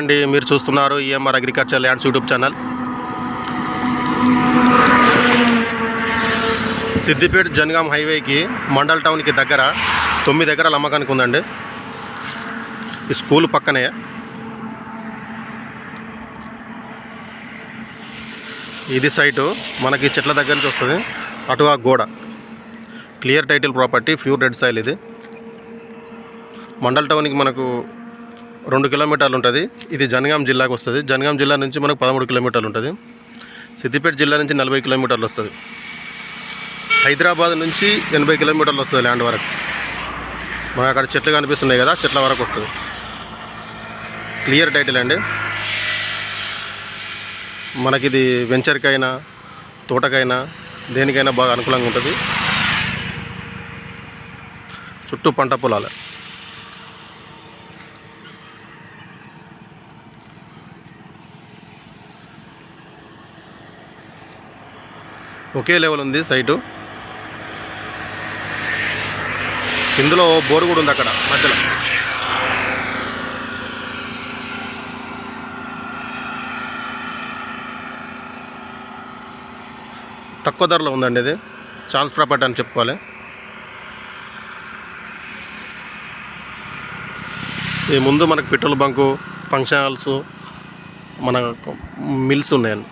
అండి మీరు చూస్తున్నారు EMR agriculture lands YouTube channel. Siddipet Jangaon హైవేకి మండల్ టౌన్కి దగ్గర తొమ్మిది ఎకరాల అమ్మకానికి ఉందండి. ఈ స్కూల్ పక్కనే. ఇది సైటు మనకి చెట్ల దగ్గర నుంచి వస్తుంది. అటు ఆ గోడ. Clear title property pure red soil ఇది. మండల్ టౌన్కి మనకు రెండు కిలోమీటర్లు ఉంటుంది. ఇది జనగాం జిల్లాకు వస్తుంది. జనగాం జిల్లా నుంచి మనకు పదమూడు కిలోమీటర్లు ఉంటుంది. సిద్దిపేట జిల్లా నుంచి నలభై కిలోమీటర్లు వస్తుంది. హైదరాబాద్ నుంచి ఎనభై కిలోమీటర్లు వస్తుంది ల్యాండ్ వరకు. మనకు అక్కడ చెట్లు కనిపిస్తున్నాయి కదా చెట్ల వరకు వస్తుంది. క్లియర్ టైటిల్ అండి మనకి ఇది వెంచర్కైనా తోటకైనా దేనికైనా బాగా అనుకూలంగా ఉంటుంది. చుట్టూ పంట పొలాలు. ఒకే లెవెల్ ఉంది సైటు. ఇందులో బోరు కూడా ఉంది అక్కడ మధ్యలో. తక్కువ ధరలో ఉందండి ఇది. ఛాన్స్ ప్రాపర్టీ అని చెప్పుకోవాలి. ఈ ముందు మనకు పెట్రోల్ బంకు ఫంక్షన్ హాల్స్ మన మిల్స్ ఉన్నాయండి.